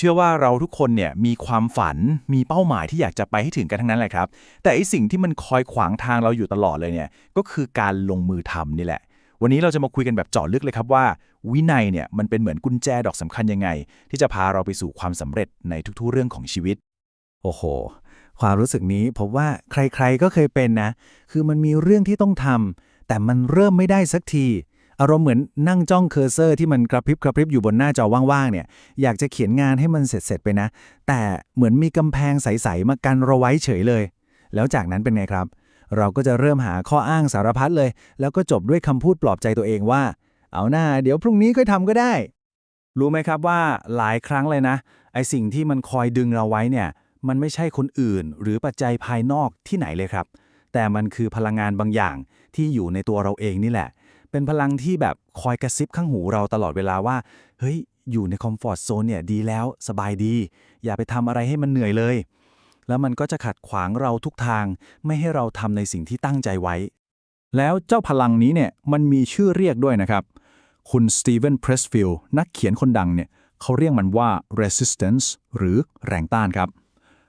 เชื่อว่าเราทุกคนเนี่ยมีความฝันมีเป้าหมายที่อยากจะไปให้ถึงกันทั้งนั้นแหละครับ แต่ไอสิ่งที่มันคอยขวางทางเราอยู่ตลอดเลยเนี่ยก็คือการลงมือทำนี่แหละ วันนี้เราจะมาคุยกันแบบเจาะลึกเลยครับว่า วินัยเนี่ยมันเป็นเหมือนกุญแจดอกสำคัญยังไง ที่จะพาเราไปสู่ความสำเร็จในทุกๆเรื่องของชีวิต โอ้โห ความรู้สึกนี้ผมว่าใครๆก็เคยเป็นนะ คือมันมีเรื่องที่ต้องทำแต่มันเริ่มไม่ได้สักที อารมณ์เหมือนนั่งจ้องเคอร์เซอร์ที่มันกระพริบกระพริบอยู่บนหน้าจอว่างๆเนี่ยอยากจะเขียนงานให้มันเสร็จๆไปนะ แต่เหมือนมีกำแพงใสๆมากันเราไว้เฉยเลย แล้วจากนั้นเป็นไงครับ เราก็จะเริ่มหาข้ออ้างสารพัดเลย แล้วก็จบด้วยคำพูดปลอบใจตัวเองว่า เอาหน้าเดี๋ยวพรุ่งนี้ค่อยทำก็ได้ รู้ไหมครับว่าหลายครั้งเลยนะไอสิ่งที่มันคอยดึงเราไว้เนี่ยมันไม่ใช่คนอื่น หรือปัจจัยภายนอกที่ไหนเลยครับ แต่มันคือพลังงานบางอย่างที่อยู่ในตัวเราเองนี่แหละ เป็นพลังที่แบบคอยกระซิบข้างหูเราตลอดเวลาว่า เฮ้ย อยู่ในคอมฟอร์ทโซนเนี่ยดีแล้วสบายดี อย่าไปทำอะไรให้มันเหนื่อยเลย แล้วมันก็จะขัดขวางเราทุกทาง ไม่ให้เราทำในสิ่งที่ตั้งใจไว้ แล้วเจ้าพลังนี้เนี่ยมันมีชื่อเรียกด้วยนะครับ คุณสตีเวนเพรสฟิลด์นักเขียนคนดังเนี่ยเขาเรียกมันว่า resistance หรือแรงต้านครับ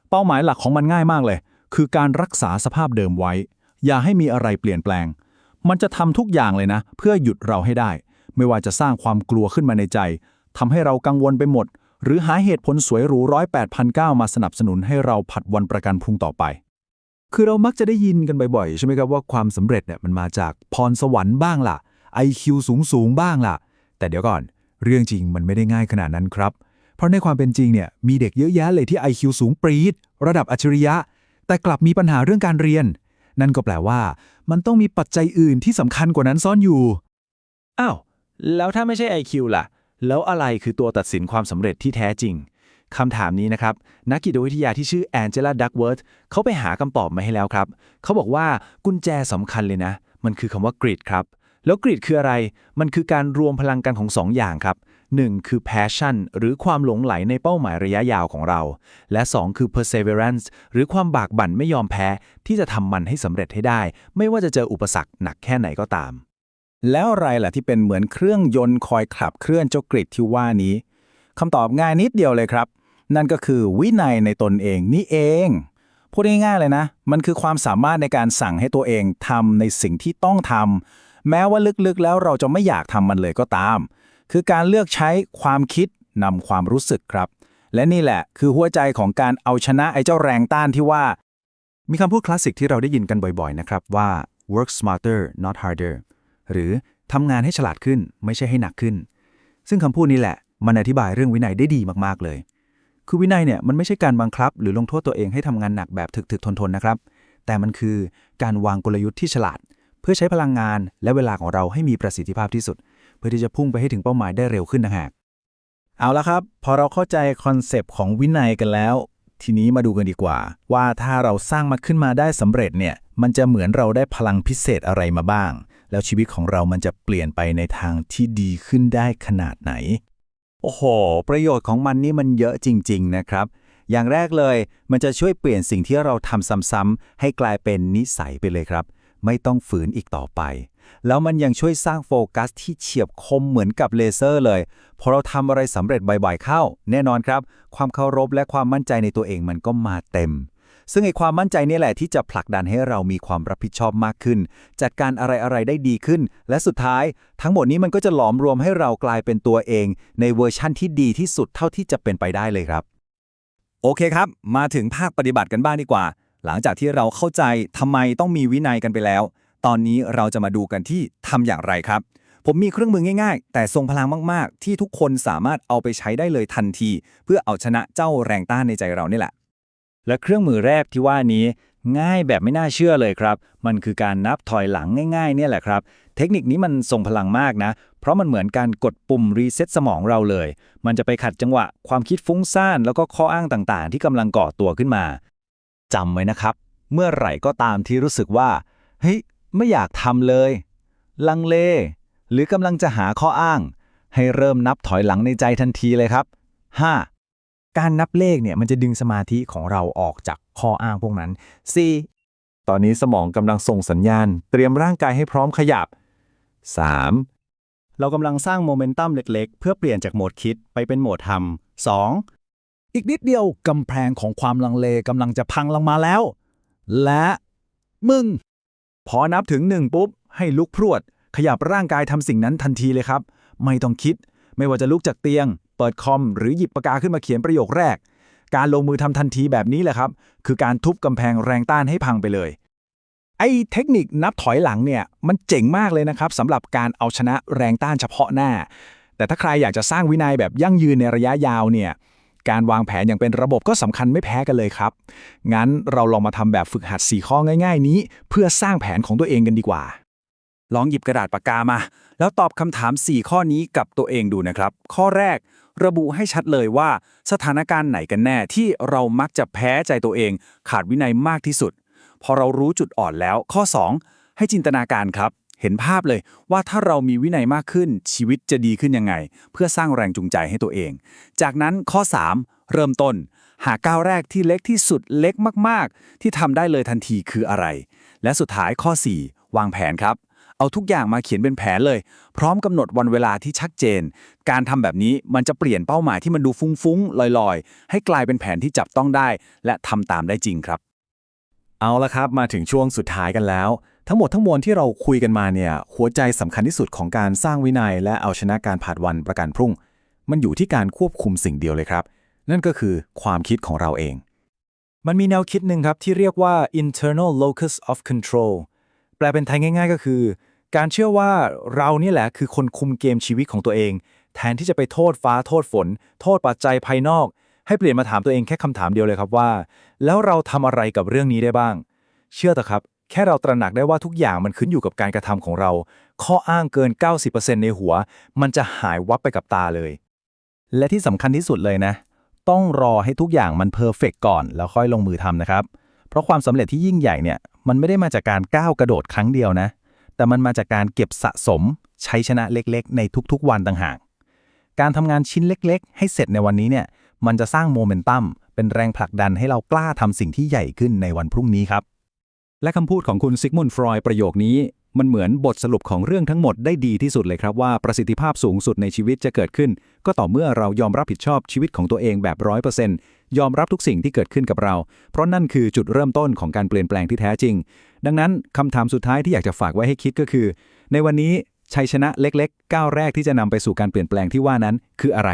เป้าหมายหลักของมันง่ายมากเลย คือการรักษาสภาพเดิมไว้ อย่าให้มีอะไรเปลี่ยนแปลง มันจะทำทุกอย่างเลยนะ เพื่อหยุดเราให้ได้ ไม่ว่าจะสร้างความกลัวขึ้นมาในใจทำให้เรากังวลไปหมด หรือหาเหตุผลสวยหรูร้อยแปดพันเก้ามาสนับสนุนให้เราผัดวันประกันพรุ่งต่อไป คือเรามักจะได้ยินกันบ่อยๆ ใช่ไหมครับว่าความสำเร็จเนี่ยมันมาจากพรสวรรค์บ้างล่ะ IQ สูงสูงๆบ้างล่ะ แต่เดี๋ยวก่อน เรื่องจริงมันไม่ได้ง่ายขนาดนั้นครับ เพราะในความเป็นจริงเนี่ยมีเด็กเยอะแยะเลยที่ IQ สูงปรี๊ดระดับอัจฉริยะ แต่กลับมีปัญหาเรื่องการเรียน นั่นก็แปลว่า มันต้องมีปัจจัยอื่นที่สำคัญกว่านั้นซ่อนอยู่ อ้าว แล้วถ้าไม่ใช่ IQ ล่ะ แล้วอะไรคือตัวตัดสินความสำเร็จที่แท้จริงคำถามนี้นะครับ นักจิตวิทยาที่ชื่อแองเจล่าดักเวิร์ธเขาไปหาคำตอบมาให้แล้วครับ เขาบอกว่ากุญแจสำคัญเลยนะ มันคือคำว่ากริดครับ แล้วกริดคืออะไร มันคือการรวมพลังกันของสองอย่างครับ 1. คือ passion หรือความหลงไหลในเป้าหมายระยะยาวของเรา และ 2 คือ perseverance หรือความบากบั่นไม่ยอมแพ้ ที่จะทำมันให้สำเร็จให้ได้ ไม่ว่าจะเจออุปสรรคหนักแค่ไหนก็ตาม แล้วอะไรล่ะที่เป็นเหมือนเครื่องยนต์คอยขับเคลื่อนเจ้ากริดที่ว่านี้คำตอบง่ายนิดเดียวเลยครับ นั่นก็คือวินัยในตนเองนี่เองพูดง่ายๆเลยนะ มันคือความสามารถในการสั่งให้ตัวเองทำในสิ่งที่ต้องทำ แม้ว่าลึกๆแล้วเราจะไม่อยากทำมันเลยก็ตาม คือการเลือกใช้ความคิดนำความรู้สึกครับ และนี่แหละคือหัวใจของการเอาชนะไอ้เจ้าแรงต้านที่ว่า มีคำพูดคลาสสิกที่เราได้ยินกันบ่อยๆนะครับว่า work smarter not harder หรือทำงานให้ฉลาดขึ้นไม่ใช่ให้หนักขึ้น ซึ่งคำพูดนี้แหละ มันอธิบายเรื่องวินัยได้ดีมากๆเลย คือวินัยเนี่ยมันไม่ใช่การบังคับ หรือลงโทษตัวเองให้ทำงานหนักแบบถึกๆทนๆนะครับ แต่มันคือการวางกลยุทธ์ที่ฉลาด เพื่อใช้พลังงานและเวลาของเราให้มีประสิทธิภาพที่สุด เพื่อที่จะพุ่งไปให้ถึงเป้าหมายได้เร็วขึ้นนะฮะเอาละครับ พอเราเข้าใจคอนเซปต์ของวินัยกันแล้ว ทีนี้มาดูกันดีกว่า ว่าถ้าเราสร้างมันขึ้นมาได้สำเร็จเนี่ยมันจะเหมือนเราได้พลังพิเศษอะไรมาบ้าง แล้วชีวิตของเรามันจะเปลี่ยนไปในทางที่ดีขึ้นได้ขนาดไหน โอ้โห ประโยชน์ของมันนี่มันเยอะจริง ๆ นะครับ อย่างแรกเลย มันจะช่วยเปลี่ยนสิ่งที่เราทำซ้ำๆให้กลายเป็นนิสัยไปเลยครับ ไม่ต้องฝืนอีกต่อไป แล้วมันยังช่วยสร้างโฟกัสที่เฉียบคมเหมือนกับเลเซอร์เลย พอเราทำอะไรสำเร็จบ่อยๆเข้า แน่นอนครับ ความเคารพและความมั่นใจในตัวเองมันก็มาเต็ม ซึ่งไอความมั่นใจนี่แหละที่จะผลักดันให้เรามีความรับผิดชอบมากขึ้น จัดการอะไรๆได้ดีขึ้น และสุดท้าย ทั้งหมดนี้มันก็จะหลอมรวมให้เรากลายเป็นตัวเอง ในเวอร์ชั่นที่ดีที่สุดเท่าที่จะเป็นไปได้เลยครับ โอเคครับ มาถึงภาคปฏิบัติกันบ้างดีกว่า หลังจากที่เราเข้าใจทำไมต้องมีวินัยกันไปแล้ว ตอนนี้เราจะมาดูกันที่ทำอย่างไรครับ ผมมีเครื่องมือง่ายๆ แต่ทรงพลังมากๆ ที่ทุกคนสามารถเอาไปใช้ได้เลยทันที เพื่อเอาชนะเจ้าแรงต้านในใจเรานี่แหละ และเครื่องมือแรกที่ว่านี้ ง่ายแบบไม่น่าเชื่อเลยครับ มันคือการนับถอยหลังง่ายๆ เนี่ยแหละครับ เทคนิคนี้มันทรงพลังมากนะ เพราะมันเหมือนการกดปุ่มรีเซ็ตสมองเราเลย มันจะไปขัดจังหวะ ความคิดฟุ้งซ่านแล้วก็ข้ออ้างต่างๆ ที่กำลังก่อตัวขึ้นมา จำไว้นะครับ เมื่อไหร่ก็ตามที่รู้สึกว่า เฮ้ย ไม่อยากทำเลย ลังเล หรือกำลังจะหาข้ออ้าง ให้เริ่มนับถอยหลังในใจทันทีเลยครับ 5. การนับเลขเนี่ยมันจะดึงสมาธิของเราออกจากข้ออ้างพวกนั้น 4. ตอนนี้สมองกำลังส่งสัญญาณ เตรียมร่างกายให้พร้อมขยับ 3. เรากำลังสร้างโมเมนตัมเล็กๆ เพื่อเปลี่ยนจากโหมดคิดไปเป็นโหมดทำ 2. อีกนิดเดียวกำแพงของความลังเลกำลังจะพังลงมาแล้ว และมึง พอนับถึงหนึ่งปุ๊บ ให้ลุกพรวด ขยับร่างกายทำสิ่งนั้นทันทีเลยครับ ไม่ต้องคิด ไม่ว่าจะลุกจากเตียง เปิดคอม หรือหยิบปากกาขึ้นมาเขียนประโยคแรก การลงมือทำทันทีแบบนี้แหละครับ คือการทุบกำแพงแรงต้านให้พังไปเลย ไอ้เทคนิคนับถอยหลังเนี่ยมันเจ๋งมากเลยนะครับสำหรับการเอาชนะแรงต้านเฉพาะหน้า แต่ถ้าใครอยากจะสร้างวินัยแบบยั่งยืนในระยะยาวเนี่ย การวางแผนอย่างเป็นระบบก็สำคัญไม่แพ้กันเลยครับ งั้นเราลองมาทำแบบฝึกหัด 4 ข้อง่าย ๆ นี้ เพื่อสร้างแผนของตัวเองกันดีกว่า ลองหยิบกระดาษปากกามา แล้วตอบคำถาม 4 ข้อนี้กับตัวเองดูนะครับ ข้อแรกระบุให้ชัดเลยว่าสถานการณ์ไหนกันแน่ที่เรามักจะแพ้ใจตัวเอง ขาดวินัยมากที่สุด พอเรารู้จุดอ่อนแล้ว ข้อ 2 ให้จินตนาการครับ เห็นภาพเลยว่าถ้าเรามีวินัยมากขึ้นชีวิตจะดีขึ้นยังไง เพื่อสร้างแรงจูงใจให้ตัวเอง จากนั้นข้อ 3 เริ่มต้น หาก้าวแรกที่เล็กที่สุดเล็กมากๆ ที่ทำได้เลยทันทีคืออะไร และสุดท้ายข้อ 4 วางแผนครับ เอาทุกอย่างมาเขียนเป็นแผนเลย พร้อมกำหนดวันเวลาที่ชัดเจน การทำแบบนี้มันจะเปลี่ยนเป้าหมายที่มันดูฟุ้งๆลอยๆ ให้กลายเป็นแผนที่จับต้องได้ และทำตามได้จริงครับ เอาละครับมาถึงช่วงสุดท้ายกันแล้ว ทั้งหมดทั้งมวลที่เราคุยกันมาเนี่ยหัวใจสำคัญที่สุดของการสร้างวินัย และเอาชนะการผ่านวันประกันพรุ่ง มันอยู่ที่การควบคุมสิ่งเดียวเลยครับ นั่นก็คือความคิดของเราเอง มันมีแนวคิดหนึ่งครับที่เรียกว่า internal locus of control แปลเป็นไทยง่าย ๆ ก็คือ การเชื่อว่าเรานี่แหละคือคนคุมเกมชีวิตของตัวเอง แทนที่จะไปโทษฟ้าโทษฝน โทษปัจจัยภายนอก ให้เปลี่ยนมาถามตัวเองแค่คำถามเดียวเลยครับว่า แล้วเราทำอะไรกับเรื่องนี้ได้บ้าง เชื่อเถอะครับ แค่เราตระหนักได้ว่าทุกอย่างมันขึ้นอยู่กับการกระทำของเรา ข้ออ้างเกิน 90%ในหัว มันจะหายวับไปกับตาเลย และที่สำคัญที่สุดเลยนะ ต้องรอให้ทุกอย่างมันเพอร์เฟกก่อน แล้วค่อยลงมือทำนะครับ เพราะความสำเร็จที่ยิ่งใหญ่เนี่ยมันไม่ได้มาจากการก้าวกระโดดครั้งเดียวนะ แต่มันมาจากการเก็บสะสมใช้ชนะเล็กๆ ในทุกๆ วันต่างหากการทำงานชิ้นเล็ก ๆ ให้เสร็จในวันนี้เนี่ย มันจะสร้างโมเมนตัมเป็นแรงผลักดันให้เรากล้าทำสิ่งที่ใหญ่ขึ้นในวันพรุ่งนี้ครับ และคำพูดของคุณซิกมุนด์ฟรอย์ประโยคนี้ มันเหมือนบทสรุปของเรื่องทั้งหมดได้ดีที่สุดเลยครับว่าประสิทธิภาพสูงสุดในชีวิตจะเกิดขึ้น ก็ต่อเมื่อเรายอมรับผิดชอบชีวิตของตัวเองแบบร้อยเปอร์เซ็นต์ยอมรับทุกสิ่งที่เกิดขึ้นกับเรา เพราะนั่นคือจุดเริ่มต้นของการเปลี่ยนแปลงที่แท้จริง ดังนั้นคำถามสุดท้ายที่อยากจะฝากไว้ให้คิดก็คือ ในวันนี้ชัยชนะเล็กๆ ก้าวแรกที่จะนำไปสู่การเปลี่ยนแปลงที่ว่านั้นคืออะไร